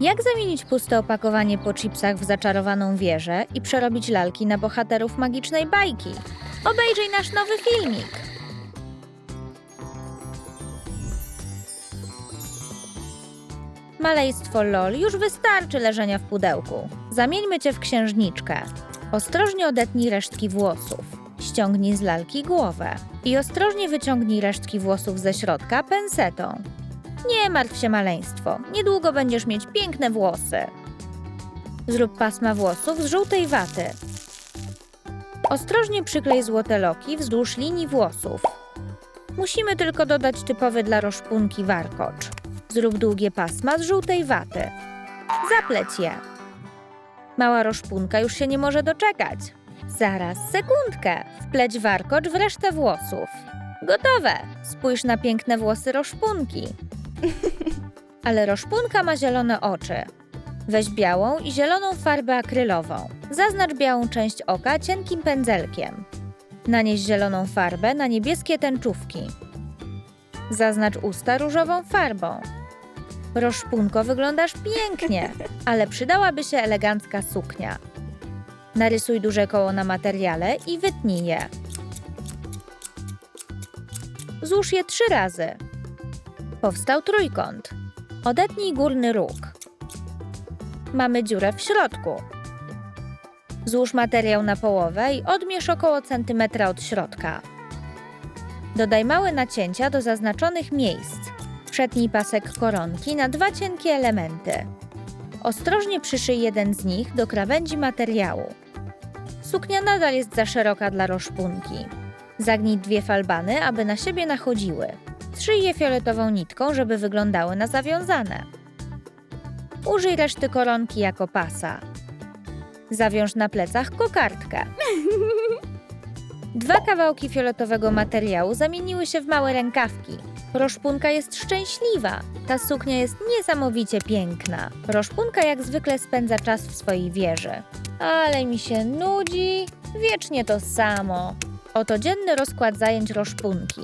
Jak zamienić puste opakowanie po chipsach w zaczarowaną wieżę i przerobić lalki na bohaterów magicznej bajki? Obejrzyj nasz nowy filmik! Maleństwo LOL już wystarczy leżenia w pudełku. Zamieńmy cię w księżniczkę. Ostrożnie odetnij resztki włosów. Ściągnij z lalki głowę. I ostrożnie wyciągnij resztki włosów ze środka pensetą. Nie martw się, maleństwo. Niedługo będziesz mieć piękne włosy. Zrób pasma włosów z żółtej waty. Ostrożnie przyklej złote loki wzdłuż linii włosów. Musimy tylko dodać typowy dla roszpunki warkocz. Zrób długie pasma z żółtej waty. Zapleć je. Mała roszpunka już się nie może doczekać. Zaraz, sekundkę. Wpleć warkocz w resztę włosów. Gotowe. Spójrz na piękne włosy roszpunki. Ale roszpunka ma zielone oczy. Weź białą i zieloną farbę akrylową. Zaznacz białą część oka cienkim pędzelkiem. Nanieś zieloną farbę na niebieskie tęczówki. Zaznacz usta różową farbą. Roszpunko, wyglądasz pięknie, ale przydałaby się elegancka suknia. Narysuj duże koło na materiale i wytnij je. Złóż je trzy razy. Powstał trójkąt. Odetnij górny róg. Mamy dziurę w środku. Złóż materiał na połowę i odmierz około centymetra od środka. Dodaj małe nacięcia do zaznaczonych miejsc. Przetnij pasek koronki na dwa cienkie elementy. Ostrożnie przyszyj jeden z nich do krawędzi materiału. Suknia nadal jest za szeroka dla roszpunki. Zagnij dwie falbany, aby na siebie nachodziły. Strzyj je fioletową nitką, żeby wyglądały na zawiązane. Użyj reszty koronki jako pasa. Zawiąż na plecach kokardkę. Dwa kawałki fioletowego materiału zamieniły się w małe rękawki. Roszpunka jest szczęśliwa. Ta suknia jest niesamowicie piękna. Roszpunka jak zwykle spędza czas w swojej wieży. Ale mi się nudzi. Wiecznie to samo. Oto dzienny rozkład zajęć roszpunki.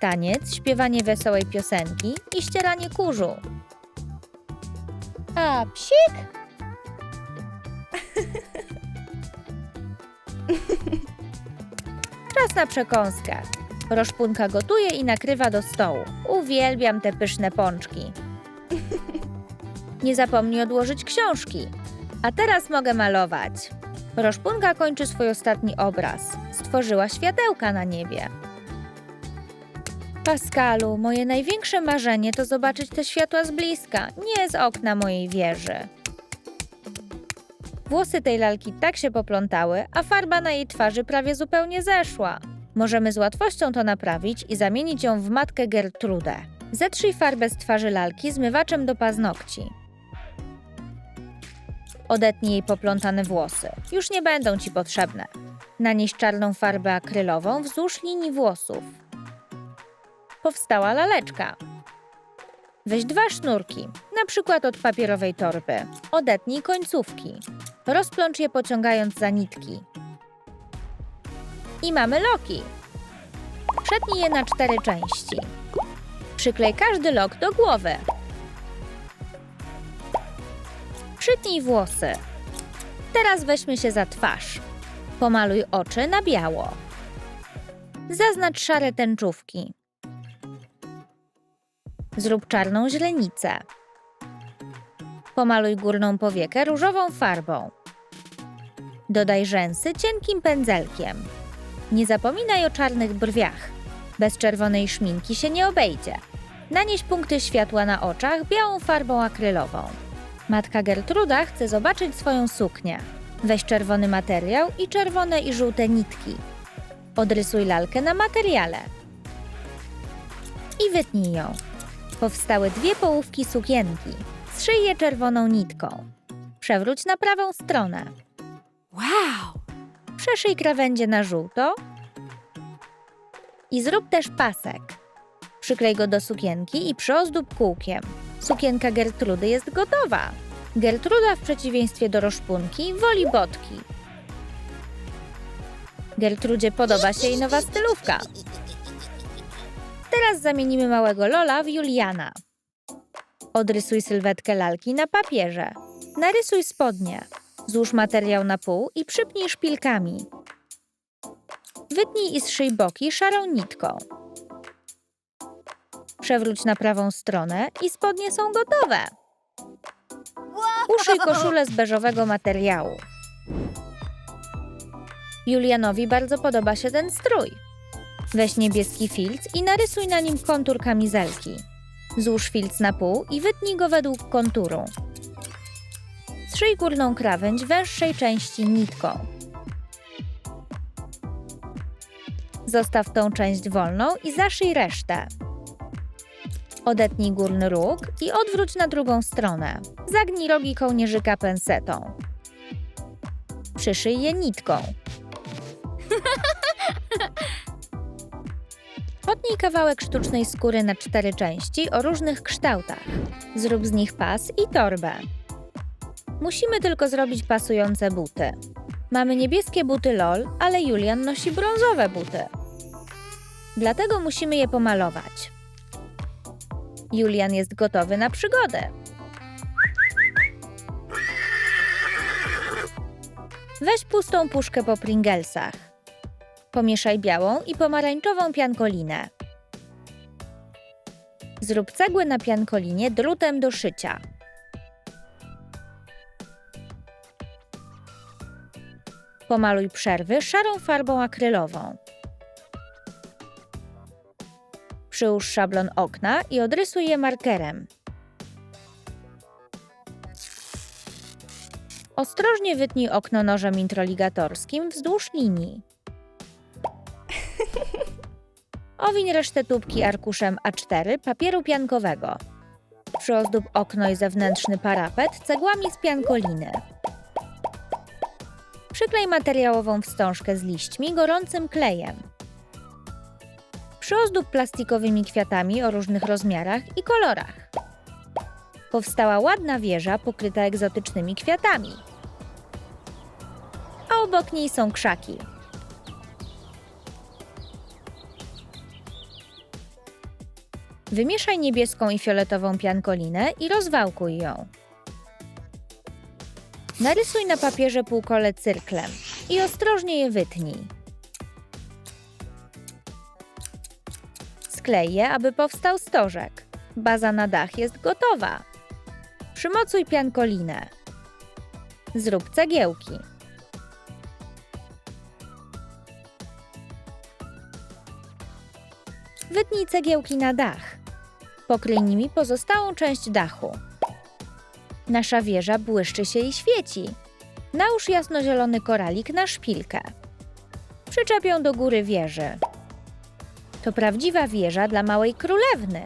Taniec, śpiewanie wesołej piosenki i ścieranie kurzu. A psik? Czas na przekąskę. Roszpunka gotuje i nakrywa do stołu. Uwielbiam te pyszne pączki. Nie zapomnij odłożyć książki. A teraz mogę malować. Roszpunka kończy swój ostatni obraz. Stworzyła światełka na niebie. Pascalu, moje największe marzenie to zobaczyć te światła z bliska, nie z okna mojej wieży. Włosy tej lalki tak się poplątały, a farba na jej twarzy prawie zupełnie zeszła. Możemy z łatwością to naprawić i zamienić ją w matkę Gertrudę. Zetrzyj farbę z twarzy lalki zmywaczem do paznokci. Odetnij jej poplątane włosy. Już nie będą ci potrzebne. Nanieś czarną farbę akrylową wzdłuż linii włosów. Powstała laleczka. Weź dwa sznurki, na przykład od papierowej torby. Odetnij końcówki. Rozplącz je pociągając za nitki. I mamy loki. Przetnij je na cztery części. Przyklej każdy lok do głowy. Przytnij włosy. Teraz weźmy się za twarz. Pomaluj oczy na biało. Zaznacz szare tęczówki. Zrób czarną źrenicę. Pomaluj górną powiekę różową farbą. Dodaj rzęsy cienkim pędzelkiem. Nie zapominaj o czarnych brwiach. Bez czerwonej szminki się nie obejdzie. Nanieś punkty światła na oczach białą farbą akrylową. Matka Gertruda chce zobaczyć swoją suknię. Weź czerwony materiał i czerwone i żółte nitki. Odrysuj lalkę na materiale. I wytnij ją. Powstały dwie połówki sukienki. Zszyj je czerwoną nitką. Przewróć na prawą stronę. Wow! Przeszyj krawędzie na żółto i zrób też pasek. Przyklej go do sukienki i przyozdób kółkiem. Sukienka Gertrudy jest gotowa. Gertruda w przeciwieństwie do roszpunki woli botki. Gertrudzie podoba się jej nowa stylówka. Teraz zamienimy małego Lola w Juliana. Odrysuj sylwetkę lalki na papierze. Narysuj spodnie. Złóż materiał na pół i przypnij szpilkami. Wytnij i zszyj boki szarą nitką. Przewróć na prawą stronę i spodnie są gotowe. Uszyj koszulę z beżowego materiału. Julianowi bardzo podoba się ten strój. Weź niebieski filc i narysuj na nim kontur kamizelki. Złóż filc na pół i wytnij go według konturu. Zszyj górną krawędź węższej części nitką. Zostaw tą część wolną i zaszyj resztę. Odetnij górny róg i odwróć na drugą stronę. Zagnij rogi kołnierzyka pensetą. Przyszyj je nitką. Potnij kawałek sztucznej skóry na cztery części o różnych kształtach. Zrób z nich pas i torbę. Musimy tylko zrobić pasujące buty. Mamy niebieskie buty LOL, ale Julian nosi brązowe buty. Dlatego musimy je pomalować. Julian jest gotowy na przygodę. Weź pustą puszkę po Pringlesach. Pomieszaj białą i pomarańczową piankolinę. Zrób cegły na piankolinie drutem do szycia. Pomaluj przerwy szarą farbą akrylową. Przyłóż szablon okna i odrysuj je markerem. Ostrożnie wytnij okno nożem introligatorskim wzdłuż linii. Owiń resztę tubki arkuszem A4 papieru piankowego. Przyozdób okno i zewnętrzny parapet cegłami z piankoliny. Przyklej materiałową wstążkę z liśćmi gorącym klejem. Przyozdób plastikowymi kwiatami o różnych rozmiarach i kolorach. Powstała ładna wieża pokryta egzotycznymi kwiatami. A obok niej są krzaki. Wymieszaj niebieską i fioletową piankolinę i rozwałkuj ją. Narysuj na papierze półkole cyrklem i ostrożnie je wytnij. Sklej je, aby powstał stożek. Baza na dach jest gotowa. Przymocuj piankolinę. Zrób cegiełki. Wytnij cegiełki na dach. Pokryj nimi pozostałą część dachu. Nasza wieża błyszczy się i świeci. Nałóż jasnozielony koralik na szpilkę. Przyczep ją do góry wieży. To prawdziwa wieża dla małej królewny.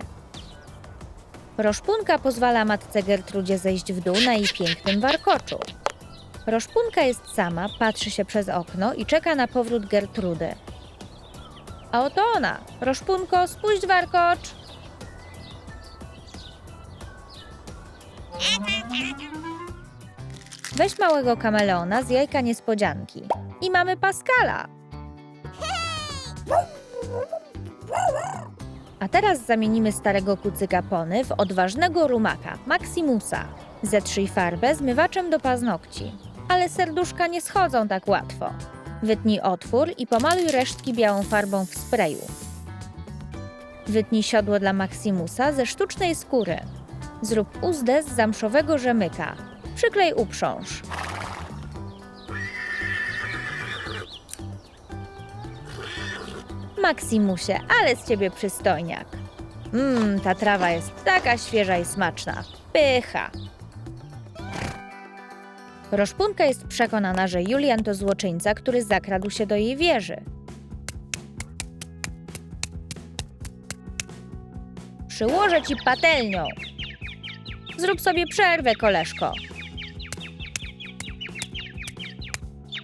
Roszpunka pozwala matce Gertrudzie zejść w dół na jej pięknym warkoczu. Roszpunka jest sama, patrzy się przez okno i czeka na powrót Gertrudy. A oto ona. Roszpunko, spuść warkocz. Weź małego kameleona z jajka niespodzianki. I mamy Paskala. A teraz zamienimy starego kucyka pony w odważnego rumaka, Maximusa. Zetrzyj farbę zmywaczem do paznokci. Ale serduszka nie schodzą tak łatwo. Wytnij otwór i pomaluj resztki białą farbą w sprayu. Wytnij siodło dla Maximusa ze sztucznej skóry. Zrób uzdę z zamszowego rzemyka. Przyklej uprząż. Maximusie, ale z ciebie przystojniak. Mmm, ta trawa jest taka świeża i smaczna. Pycha. Roszpunka jest przekonana, że Julian to złoczyńca, który zakradł się do jej wieży. Przyłożę ci patelnią. Zrób sobie przerwę, koleżko.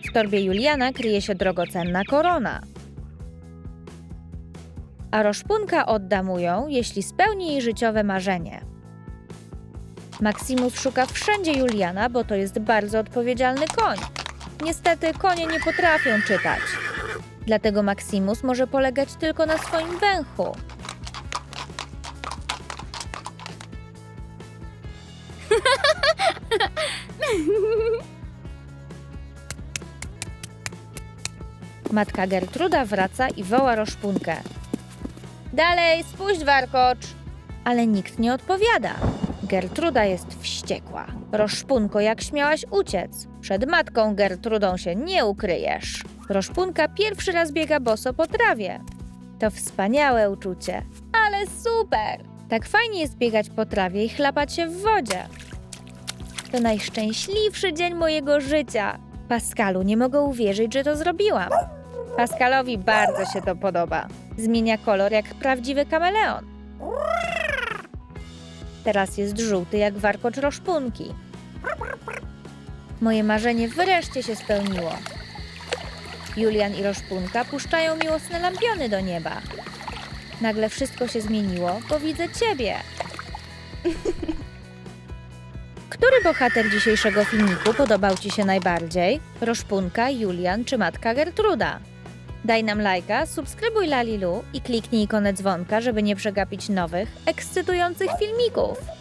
W torbie Juliana kryje się drogocenna korona. A Roszpunka odda mu ją, jeśli spełni jej życiowe marzenie. Maximus szuka wszędzie Juliana, bo to jest bardzo odpowiedzialny koń. Niestety konie nie potrafią czytać. Dlatego Maximus może polegać tylko na swoim węchu. Matka Gertruda wraca i woła Roszpunkę. Dalej, spójrz, warkocz! Ale nikt nie odpowiada. Gertruda jest wściekła. Roszpunko, jak śmiałaś uciec? Przed matką Gertrudą się nie ukryjesz. Roszpunka pierwszy raz biega boso po trawie. To wspaniałe uczucie. Ale super! Tak fajnie jest biegać po trawie i chlapać się w wodzie. To najszczęśliwszy dzień mojego życia. Pascalu, nie mogę uwierzyć, że to zrobiłam. Pascalowi bardzo się to podoba. Zmienia kolor jak prawdziwy kameleon. Teraz jest żółty jak warkocz roszpunki. Moje marzenie wreszcie się spełniło. Julian i Roszpunka puszczają miłosne lampiony do nieba. Nagle wszystko się zmieniło, bo widzę ciebie. Który bohater dzisiejszego filmiku podobał Ci się najbardziej? Roszpunka, Julian czy matka Gertruda? Daj nam lajka, subskrybuj Lalilu i kliknij ikonę dzwonka, żeby nie przegapić nowych, ekscytujących filmików.